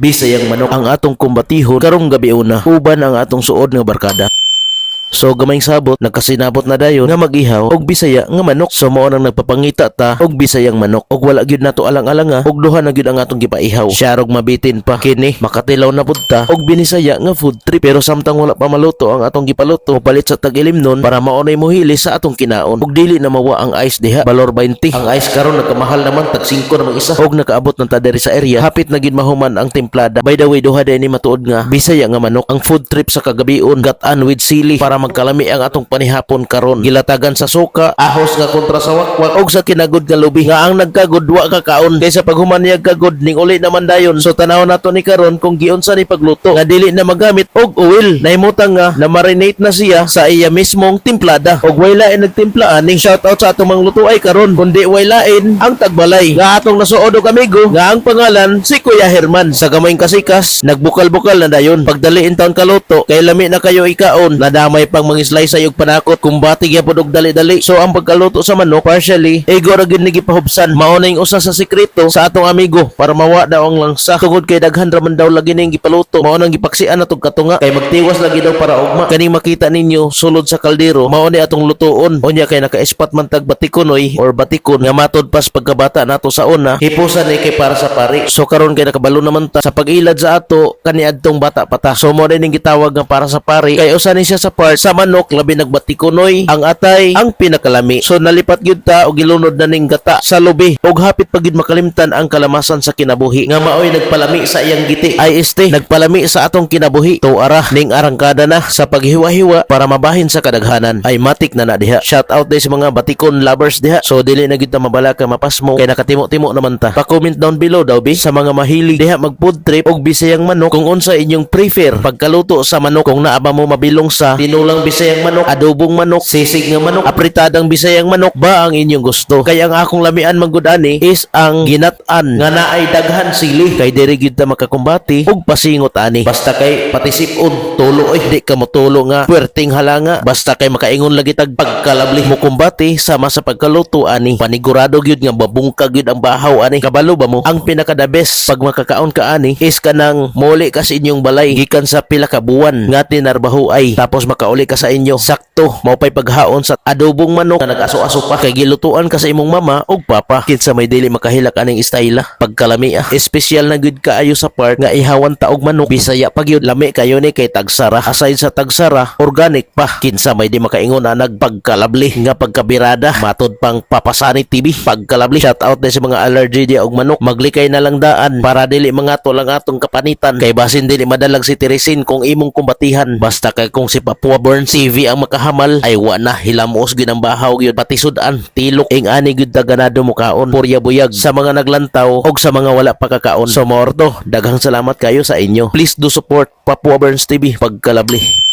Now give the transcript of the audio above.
Bisayang manok ang atong kumbatihon karong gabi una uban ang atong suod nga barkada. So gamayng sabot nagkasinabot na dayon nga mag-ihaw og bisaya nga manok. So mao nang nagpapangita ta og bisayang manok og wala gyud nato alang-alanga og duha na gyud ang atong gipaihaw. Siya rog mabitin pa kini makatilaw na pud ta og binisaya nga food trip pero samtang wala pa maluto ang atong gipaluto palit sa tag-ilim nun para maunay mohili sa atong kinaon og dili na mawa ang ice diha balor 20. Ang ice karon nagkamahal naman tag 5 na mag-isa og nakaabot ng ta diri sa area hapit na gid mahuman ang templada. By the way duha ni matuod nga bisaya nga manok ang food trip sa kagabion gatan with sili para magkalami ang atong panihapon karon. Gilatagan sa suka ahos nga kontra sa wakwak og sa kinagod nga lubi. Nga ang nagkagod wa ka kaon. Kaysa paghuman niya kagod ning uli naman dayon. So tanaw nato ni karon kung giunsa ni pagluto. Nga dili na magamit og oil nahimutang nga na marinate na siya sa iya mismong timplada. Og way lain nagtimpla aning shout out sa atong mga luto ay karon. Kundi way lain ang tagbalay. Nga atong nasuod og amigo nga ang pangalan si Kuya Herman. Sa gamayng kasikas nagbukal-bukal na dayon. Pagdaliin taon kaluto kay lami na kayo ikaon. Nadamay pang mga slice ay og panakot kumbati gyapon og dali-dali. So ang pagkaluto sa manok partially ego ra gyud ni gipahubsan. Mao na usa sa sekreto sa atong amigo para mawa daw ang langsa. Tungod kay daghan ra man daw lagi ning gipaluto mao nang gipaksian atong katunga. Kay magtiwas lagi daw para ugma. Kaning makita ninyo sulod sa kaldero mao ni atong lutuon. Unya kay naka-espat man tag batikonoy or batikon nga matod pas pagkabata nato sa una. Hipusan ni kay para sa pari. So karon kay nakabalo naman ta. Sa pag-ilad sa ato kani adtong bata pa ta. So mo ning gitawag nga para sa pari. Kay usa ni siya sa part sa manok labi nagbatikonoy ang atay ang pinakalami. So nalipat gyud ta og gilunod na ning gata sa lubi. Og hapit pa gyud makalimtan ang kalamasan sa kinabuhi. Nga maoy nagpalami sa iyang giti. IST nagpalami sa atong kinabuhi. Tuara ning arangkada na sa paghiwa-hiwa para mabahin sa kadaghanan. Ay matik na na diha. Shout out din sa mga batikon lovers diha. So dili na gyud ta mabala ka mapasmo. Kay nakatimo-timo naman ta. Pa-comment down below daw bi sa mga mahilig diha mag food trip og bisayang manok kung unsa inyong prefer pagkaluto sa manok kung naa ba mo mabilong sa tinulang bisayang manok. Adobong manok. Sisig nga manok. Apritadang bisayang manok. Ba ang inyong gusto? Kay ang akong lamian manggudani is ang ginat-an. Nga naay daghan sili. Kay diri gyud ta makakumbati. Og pasingot ani. Basta kay patisipon tulo oy. Di ka motulo nga. Puwerteng halanga. Basta kay makaingon lagi tag pagkalabli. Mo kumbati sama sa pagkaluto ani. Panigurado gyud nga babungkag gyud ang bahaw ani. Kabalo ba mo? Ang pinaka the best pag makakaon ka ani is kanang muli ka sa inyong balay. Gikan sa pila ka buwan nga tinarbaho ay. Tapos makauli ka sa inyo. Sakto. Mao pay paghaon sa adobong manok nga nag-aso-aso pa. Kay gilutuan ka sa imong mama og papa. Kinsa may dili makahilak aning istayla pagkalami ah espesyal na gyud kaayo sa part nga ihawan ta og manok. Bisaya pa gyud. Lami kayo ni kay tagsara. Aside sa tagsara organic pa. Kinsa may di makaingon na nagpagkalabli nga pagkabirada. Matod pang papasani TV pagkalabli. Shout out din sa mga allergy di og manok. Maglikay na lang daan para dili mga to lang atong kapanitan. Kay basin dili madalag si Teresin kung imong kumbatihan. Basta kay kung si Papua Born CV ang makahamal. Ay wa na. Hilamos gyud ang bahaw gyud. Pati sudan tilok. Ing ani gyud daganado mo kaon. Purya buyag. Sa mga naglantaw og sa mga wala pa kakaon. So morto daghang salamat kayo sa inyo. Please do support Papua Burns TV pagkalabli